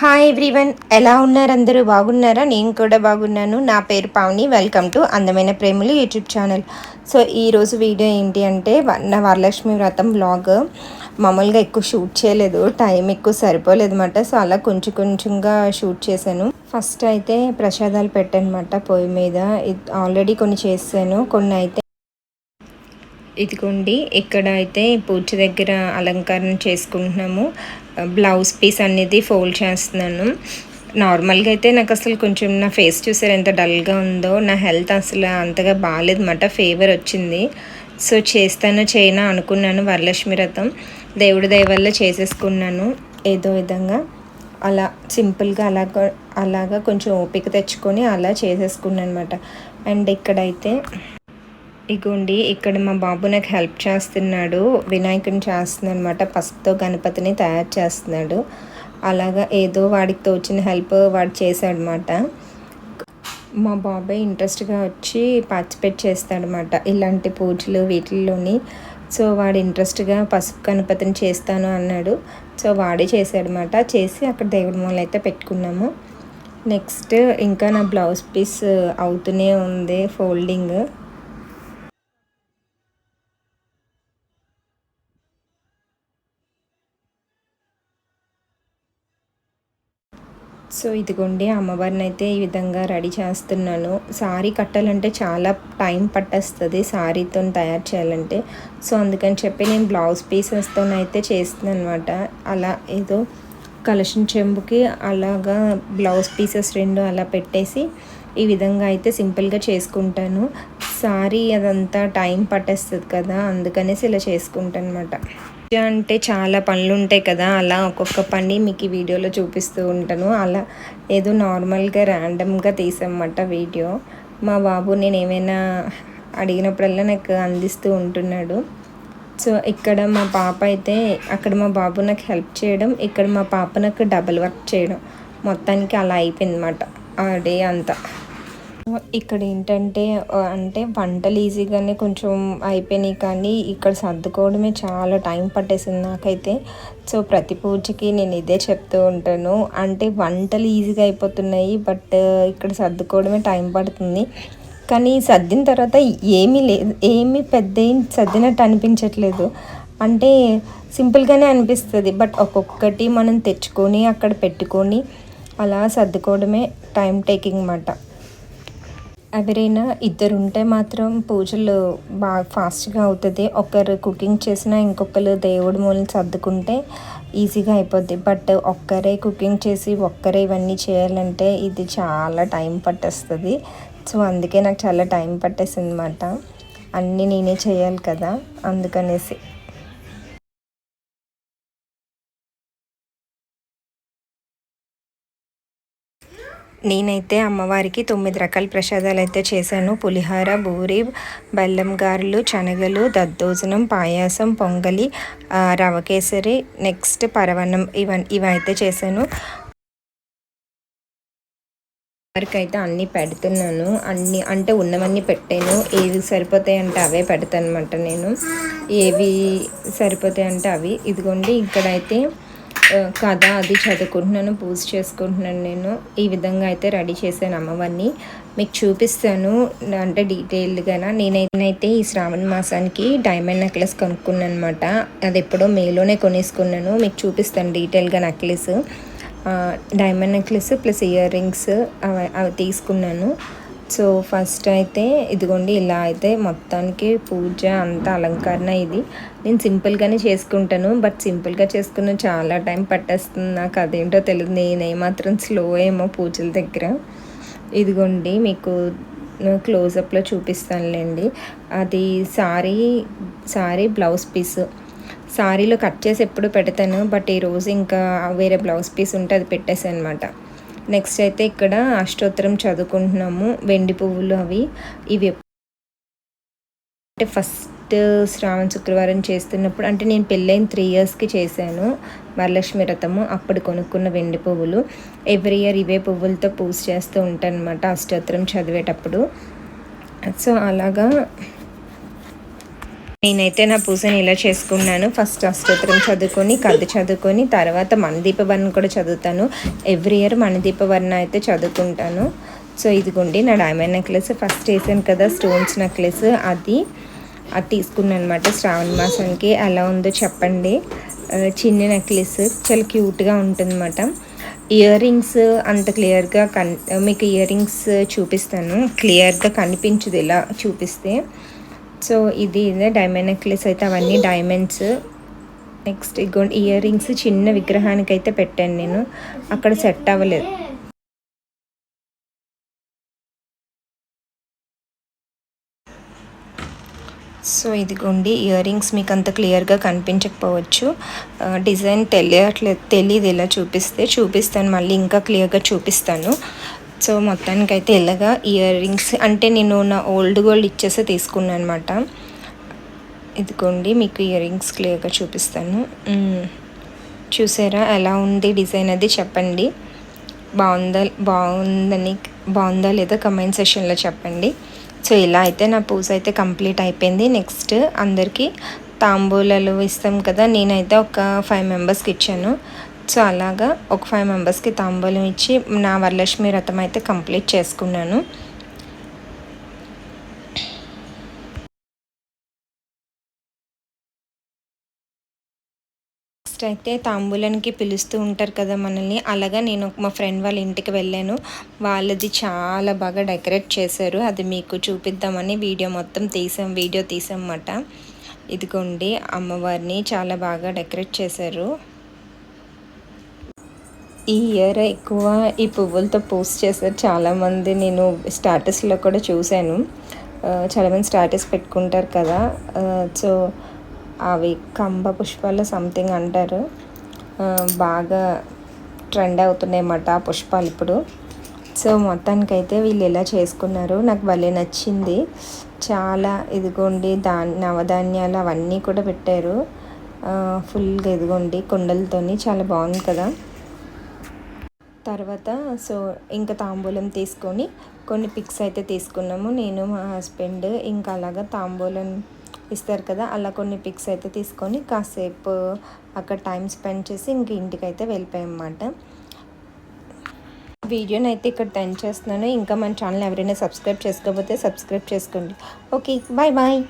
Hi everyone ఎలా ఉన్నారు అందరూ? బాగున్నారా? నేను కూడా బాగున్నాను. నా పేరు పావని వెల్కమ్ టు అందమైన ప్రేములు యూట్యూబ్ ఛానల్ సో ఈరోజు వీడియో ఏంటి అంటే నా వరలక్ష్మి వ్రతం వ్లాగ్ మామూలుగా ఎక్కువ షూట్ చేయలేదు. టైం ఎక్కువ సరిపోలేదు అనమాట సో అలా కొంచెం కొంచెంగా షూట్ చేశాను. ఫస్ట్ అయితే ప్రసాదాలు పెట్టానమాట పొయ్యి మీద. ఆల్రెడీ కొన్ని చేశాను. కొన్ని అయితే ఇదిగోండి ఇక్కడ అయితే పూజ దగ్గర అలంకరణ చేసుకుంటున్నాము. బ్లౌజ్ పీస్ అనేది ఫోల్డ్ చేస్తున్నాను. నార్మల్గా అయితే నాకు అసలు కొంచెం నా ఫేస్ చూసారు ఎంత డల్గా ఉందో నా హెల్త్ అసలు అంతగా బాగాలేదన్నమాట ఫీవర్ వచ్చింది. సో చేస్తాను చేయనా అనుకున్నాను వరలక్ష్మి రథం దేవుడి దయ వల్ల చేసేసుకున్నాను. ఏదో విధంగా అలా సింపుల్గా అలాగా అలాగా కొంచెం ఓపిక తెచ్చుకొని అలా చేసేసుకున్నాను అనమాట అండ్ ఇక్కడైతే ఇగోండి ఇక్కడ మా బాబు నాకు హెల్ప్ చేస్తున్నాడు. వినాయకుని చేస్తున్నాడు అనమాట పసుపుతో గణపతిని తయారు చేస్తున్నాడు. అలాగా ఏదో వాడికి తోచిన హెల్ప్ వాడు చేశాడనమాట మా బాబాయ్ ఇంట్రెస్ట్గా వచ్చి పార్టిసిపేట్ చేస్తాడనమాట ఇలాంటి పూజలు వీటిల్లోని. సో వాడు ఇంట్రెస్ట్గా పసుపు గణపతిని చేస్తాను అన్నాడు. సో వాడే చేశాడనమాట చేసి అక్కడ దేవుడి మూల అయితే పెట్టుకున్నాము. నెక్స్ట్ ఇంకా నా బ్లౌజ్ పీస్ అవుతూనే ఉంది. ఫోల్డింగ్. సో ఇదిగోండి అమ్మవారిని అయితే ఈ విధంగా రెడీ చేస్తున్నాను. సారీ కట్టాలంటే చాలా టైం పట్టేస్తుంది సారీతో తయారు చేయాలంటే. సో అందుకని చెప్పి నేను బ్లౌజ్ పీసెస్తో అయితే చేస్తున్నాను అనమాట అలా ఏదో కలెక్షన్ చెంబుకి అలాగా బ్లౌజ్ పీసెస్ రెండు అలా పెట్టేసి ఈ విధంగా అయితే సింపుల్గా చేసుకుంటాను. సారీ అదంతా టైం పట్టేస్తుంది కదా అందుకనేసి ఇలా చేసుకుంటాను అనమాట అంటే చాలా పనులు ఉంటాయి కదా అలా ఒక్కొక్క పని మీకు ఈ వీడియోలో చూపిస్తూ ఉంటాను. అలా ఏదో నార్మల్గా ర్యాండమ్గా తీసామన్నమాట వీడియో. మా బాబు నేను ఏమైనా అడిగినప్పుడల్లా నాకు అందిస్తూ ఉంటున్నాడు. సో ఇక్కడ మా పాప అయితే అక్కడ మా బాబు నాకు హెల్ప్ చేయడం ఇక్కడ మా పాప నాకు డబల్ వర్క్ చేయడం మొత్తానికి అలా అయిపోయింది అనమాట ఆ డే అంతా. ఇక్కడ ఏంటంటే అంటే వంటలు ఈజీగానే కొంచెం అయిపోయినాయి కానీ ఇక్కడ సర్దుకోవడమే చాలా టైం పట్టేసింది నాకైతే. సో ప్రతి పూజకి నేను ఇదే చెప్తూ ఉంటాను. అంటే వంటలు ఈజీగా అయిపోతున్నాయి బట్ ఇక్కడ సర్దుకోవడమే టైం పడుతుంది. కానీ సర్దిన తర్వాత ఏమీ లేదు ఏమీ పెద్ద సర్దినట్టు అనిపించట్లేదు. అంటే సింపుల్గానే అనిపిస్తుంది బట్ ఒక్కొక్కటి మనం తెచ్చుకొని అక్కడ పెట్టుకొని అలా సర్దుకోవడమే టైం టేకింగ్ అన్నమాట ఎవరైనా ఇద్దరు ఉంటే మాత్రం పూజలు బాగా ఫాస్ట్గా అవుతుంది. ఒకరు కుకింగ్ చేసినా ఇంకొకరు దేవుడి మూలని సర్దుకుంటే ఈజీగా అయిపోద్ది. బట్ ఒక్కరే కుకింగ్ చేసి ఒక్కరే ఇవన్నీ చేయాలంటే ఇది చాలా టైం పట్టేస్తుంది. సో అందుకే నాకు చాలా టైం పట్టేసింది అనమాట అన్నీ నేనే చేయాలి కదా. అందుకనేసి. నేనైతే అమ్మవారికి తొమ్మిది రకాల ప్రసాదాలు అయితే చేశాను. పులిహార బూరి బెల్లం గారెలు శనగలు దద్దోజనం పాయాసం పొంగలి రవ కేసరి నెక్స్ట్ పరవన్నం ఇవన్నీ ఇవైతే చేశాను. వరకు అయితే అన్నీ పెడుతున్నాను. అన్నీ అంటే ఉన్నవన్నీ పెట్టాను. ఏవి సరిపోతాయి అంటే అవే పెడతాను అనమాట నేను. ఏవి సరిపోతాయి అంటే అవి. ఇదిగోండి ఇక్కడైతే కథ అది చదువుకుంటున్నాను పూజ చేసుకుంటున్నాను నేను. ఈ విధంగా అయితే రెడీ చేశాను అమ్మవారిని. మీకు చూపిస్తాను అంటే డీటెయిల్డ్గా నేనైతే ఈ శ్రావణ మాసానికి డైమండ్ నెక్లెస్ కొనుక్కున్నాను అనమాట అది ఎప్పుడో మేలోనే కొనేసుకున్నాను. మీకు చూపిస్తాను డీటెయిల్గా necklace. Diamond necklace plus earrings అవి అవి తీసుకున్నాను. సో ఫస్ట్ అయితే ఇదిగోండి ఇలా అయితే మొత్తానికి పూజ అంత అలంకరణ ఇది. నేను సింపుల్గానే చేసుకుంటాను బట్ సింపుల్గా చేసుకున్న చాలా టైం పట్టేస్తుంది. నాకు అదేంటో తెలియదు నేను మాత్రం స్లో ఏమో పూజల దగ్గర. ఇదిగోండి మీకు క్లోజప్లో చూపిస్తానులేండి. అది సారీ సారీ బ్లౌజ్ పీస్. సారీలో కట్ చేసి ఎప్పుడు పెడతాను బట్ ఈరోజు ఇంకా వేరే బ్లౌజ్ పీస్ ఉంటే అది పెట్టేసాను అనమాట నెక్స్ట్ అయితే ఇక్కడ అష్టోత్తరం చదువుకుంటున్నాము. వెండి పువ్వులు అవి. ఇవి అంటే ఫస్ట్ శ్రావణ శుక్రవారం చేస్తున్నప్పుడు అంటే నేను పెళ్ళైన త్రీ ఇయర్స్కి చేశాను వరలక్ష్మి రథము అప్పుడు కొనుక్కున్న వెండి పువ్వులు. ఎవ్రీ ఇయర్ ఇవే పువ్వులతో పూజ చేస్తూ ఉంటాను అనమాట అష్టోత్తరం చదివేటప్పుడు. సో అలాగా నేనైతే నా పూజని ఇలా చేసుకున్నాను. ఫస్ట్ అష్టోత్తరం చదువుకొని కథ చదువుకొని తర్వాత మణదీప కూడా చదువుతాను. ఎవ్రీ ఇయర్ మణదీప అయితే చదువుకుంటాను. సో ఇదిగోండి నా డైమండ్ నెక్లెస్ ఫస్ట్ వేసాను కదా స్టోన్స్ నెక్లెస్ అది అది తీసుకున్నాను అనమాట శ్రావణ మాసానికి. ఎలా ఉందో చెప్పండి. చిన్న నెక్లెస్ చాలా క్యూట్గా ఉంటుందన్నమాట. ఇయర్ రింగ్స్ అంత క్లియర్గా కన్ మీకు ఇయర్ రింగ్స్ చూపిస్తాను క్లియర్గా కనిపించదు ఇలా చూపిస్తే. సో ఇది ఇదే డైమండ్ నెక్లెస్ అయితే అవన్నీ డైమండ్స్ నెక్స్ట్ ఇగో ఇయర్ రింగ్స్ చిన్న విగ్రహానికి అయితే పెట్టాను నేను. అక్కడ సెట్ అవ్వలేదు. సో ఇదిగోండి ఇయర్ రింగ్స్ మీకు అంత క్లియర్గా కనిపించకపోవచ్చు డిజైన్ తెలియట్లేదు తెలియదు ఇలా చూపిస్తే. చూపిస్తాను మళ్ళీ ఇంకా క్లియర్గా చూపిస్తాను. సో మొత్తానికి అయితే ఇలాగా ఇయర్ రింగ్స్ అంటే నేను నా ఓల్డ్ గోల్డ్ ఇచ్చేసే తీసుకున్నాను అనమాట ఇదిగోండి మీకు ఇయర్ రింగ్స్ క్లియర్గా చూపిస్తాను. చూసారా? ఎలా ఉంది డిజైన్ అది చెప్పండి. బాగుందా బాగుందని బాగుందా లేదా కమెంట్ సెషన్లో చెప్పండి. సో ఇలా అయితే నా పూజ అయితే కంప్లీట్ అయిపోయింది. నెక్స్ట్ అందరికీ తాంబూలాలు ఇస్తాం కదా నేనైతే ఒక ఫైవ్ మెంబర్స్కి ఇచ్చాను. సో అలాగా ఒక ఫైవ్ మెంబర్స్కి తాంబూలం ఇచ్చి నా వరలక్ష్మి వ్రతం అయితే కంప్లీట్ చేసుకున్నాను. నెక్స్ట్ అయితే తాంబూలానికి పిలుస్తూ ఉంటారు కదా మనల్ని. అలాగా నేను మా ఫ్రెండ్ వాళ్ళ ఇంటికి వెళ్ళాను. వాళ్ళది చాలా బాగా డెకరేట్ చేశారు. అది మీకు చూపిద్దామని వీడియో మొత్తం తీసాం వీడియో తీసామన్నమాట ఇదిగోండి అమ్మవారిని చాలా బాగా డెకరేట్ చేశారు. ఈ ఇయర్ ఎక్కువ ఈ పువ్వులతో పోస్ట్ చేశారు చాలామంది నేను స్టాటస్లో కూడా చూశాను. చాలామంది స్టాటస్ పెట్టుకుంటారు కదా. సో అవి కంబ పుష్పాలు సంథింగ్ అంటారు. బాగా ట్రెండ్ అవుతున్నాయి అన్నమాట ఆ పుష్పాలు ఇప్పుడు. సో మొత్తానికైతే వీళ్ళు ఇలా చేసుకున్నారు. నాకు భలే నచ్చింది. చాలా ఇదిగోండి దా నవధాన్యాలు అవన్నీ కూడా పెట్టారు. ఫుల్గా ఇదిగోండి కుండలతోని చాలా బాగుంది కదా. తర్వాత సో ఇంకా తాంబూలం తీసుకొని కొన్ని పిక్స్ అయితే తీసుకున్నాము. నేను మా హస్బెండ్ ఇంకా అలాగా తాంబూలం ఇస్తారు కదా అలా కొన్ని పిక్స్ అయితే తీసుకొని కాసేపు అక్కడ టైం స్పెండ్ చేసి ఇంక ఇంటికి అయితే వెళ్ళిపోయామన్నమాట. వీడియోని అయితే ఇక్కడ టెన్ చేస్తున్నాను. ఇంకా మన ఛానల్ ఎవరైనా సబ్స్క్రైబ్ చేసుకోకపోతే సబ్స్క్రైబ్ చేసుకోండి. Okay bye bye.